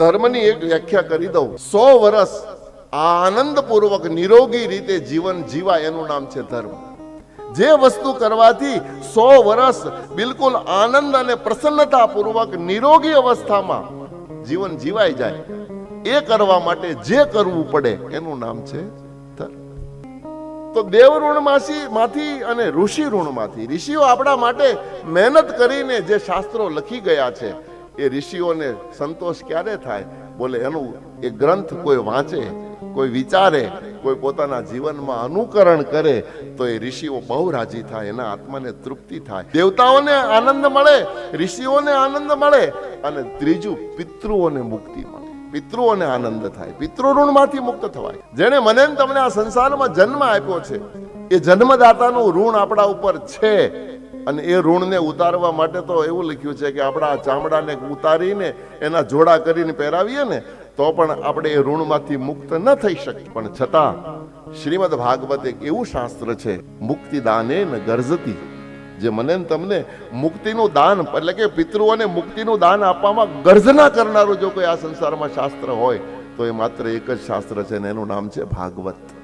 ધર્મની એક વ્યાખ્યા કરી દઉં. સો વર્ષ આનંદપૂર્વક નિરોગી રીતે જીવન જીવાય એનું નામ છે ધર્મ. જે વસ્તુ કરવાથી સો વર્ષ બિલકુલ આનંદ અને પ્રસન્નતાપૂર્વક નિરોગી અવસ્થામાં જીવન જીવાઈ જાય. એ કરવા માટે જે કરવું પડે એનું નામ છે તો દેવ ઋણમાંથી માંથી અને ઋષિ ઋણમાંથી ઋષિઓ આપણા માટે મહેનત કરીને જે શાસ્ત્રો લખી ગયા છે એ ઋષિઓને સંતોષ ક્યારે થાય? બોલે, એનું એ ગ્રંથ કોઈ વાંચે, કોઈ વિચારે, કોઈ પોતાના જીવનમાં અનુકરણ કરે, તો એ ઋષિઓ બહુ રાજી થાય, એના આત્માને તૃપ્તિ થાય. દેવતાઓને આનંદ મળે, ઋષિઓને આનંદ મળે, અને ત્રીજું પિતૃઓને મુક્તિ મળે. પિતૃઓને આનંદ થાય. પિતૃ ઋણમાંથી મુક્ત થવાય. જેણે મને તમને આ સંસારમાં જન્મ આપ્યો છે, એ જન્મદાતાનું ઋણ આપણા ઉપર છે. અને એ ઋણને ઉતારવા માટે તો એવું લખ્યું છે કે આપણા ચામડાને ઉતારીને એના જોડા કરીને પહેરાવીએ ને, તો પણ આપણે એ ઋણમાંથી મુક્ત ન થઈ શકીએ. પણ છતાં શ્રીમદ ભાગવત એક એવું શાસ્ત્ર છે, મુક્તિદાને ન ગરજતી જે મને તમને મુક્તિનું દાન, એટલે કે પિતૃઓને મુક્તિનું દાન આપવામાં ગર્જના કરનારું જો કોઈ આ સંસારમાં શાસ્ત્ર હોય, તો એ માત્ર એક જ શાસ્ત્ર છે ને એનું નામ છે ભાગવત.